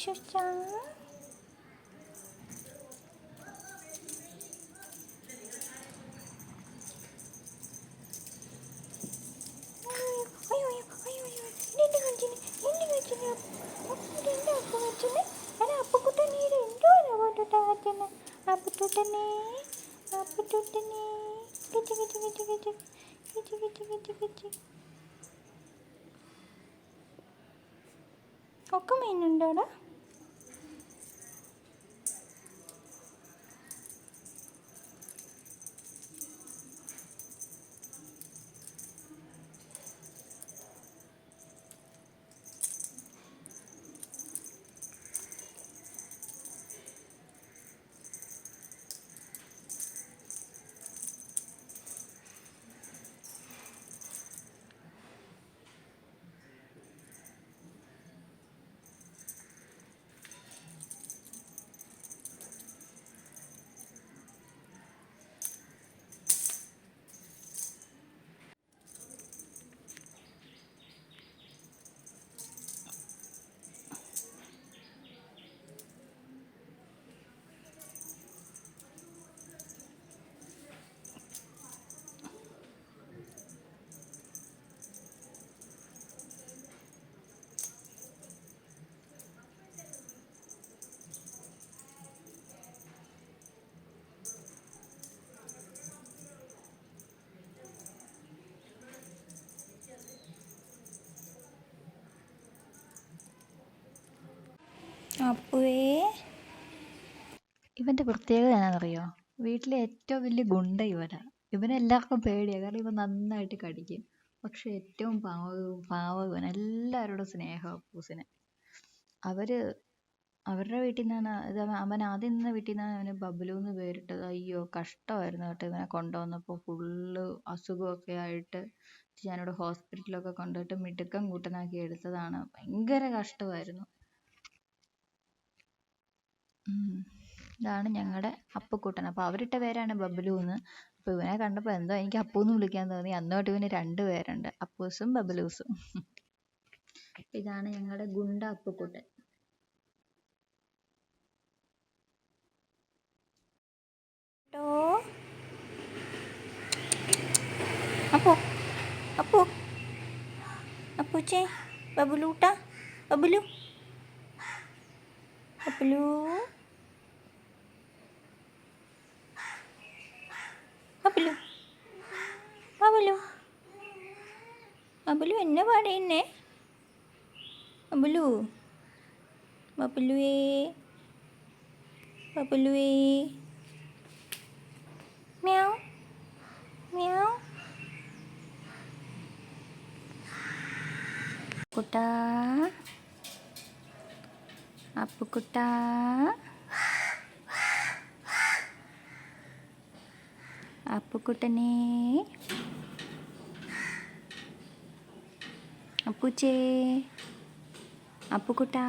വിശ്വസിച്ച അപ്പുട്ടനെ അപ്പുട്ടനെ കിച്ച് കിച്ച് കിച്ച് കിച്ച് കിച്ച് കിച്ച് കിച്ച് കിച്ച് ഒക്കെ മീനുണ്ടോടാ അപ്പുവേ. ഇവന്റെ പ്രത്യേകത എന്നാണെന്നറിയോ വീട്ടിലെ ഏറ്റവും വലിയ ഗുണ്ട ഇവനാ. ഇവനെല്ലാവർക്കും പേടിയാണ് കാരണം ഇവൻ നന്നായിട്ട് കടിക്കും. പക്ഷെ ഏറ്റവും പാവവും പാവവും എല്ലാവരോടും സ്നേഹം അവർ അവർ അവരുടെ വീട്ടിൽ നിന്നാണ് ഇത് അവൻ ആദ്യം നിന്ന വീട്ടിൽ നിന്നാണ് അവന് ബബ്ലു എന്ന് പേരിട്ടത്. അയ്യോ കഷ്ടമായിരുന്നു കേട്ടോ ഇവനെ കൊണ്ടുവന്നപ്പോൾ. ഫുള്ള് അസുഖമൊക്കെ ആയിട്ട് ഞാനിവിടെ ഹോസ്പിറ്റലിലൊക്കെ കൊണ്ടുപോയിട്ട് മിടുക്കം കൂട്ടനാക്കി എടുത്തതാണ്. ഭയങ്കര കഷ്ടമായിരുന്നു. ഇതാണ് ഞങ്ങളുടെ അപ്പുക്കുട്ടൻ. അപ്പോൾ അവരിട്ട പേരാണ് ബബ്ലു എന്ന് അപ്പോൾ ഇവനെ കണ്ടപ്പോൾ എന്തോ എനിക്ക് അപ്പു എന്ന് വിളിക്കാൻ തോന്നി. അന്ന് തൊട്ട് ഇവന് രണ്ട് പേരുണ്ട്. അപ്പൂസും ബബ്ലൂസും. ഇതാണ് ഞങ്ങളുടെ ഗുണ്ട Appukuttan. ബബുലൂട്ടാ Babulu. Babulu. Abulu, enna pada inne? Abulu. Mapulue. Mapulue. Meow. Meow. Kota. Apa kota? Apa kota ni അപ്പുച്ചേ. അപ്പുക്കുട്ടാ.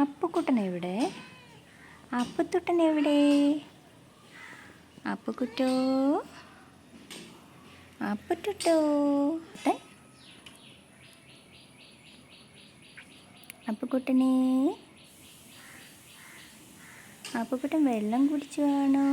Appukuttan എവിടെ? അപ്പുത്തുട്ടൻ എവിടെ? അപ്പുക്കുട്ടോ. അപ്പുട്ടുട്ടോ. ഏ? അപ്പുക്കുട്ടനെ. അപ്പുക്കുട്ടൻ വെള്ളം കുടിച്ചു കാണോ?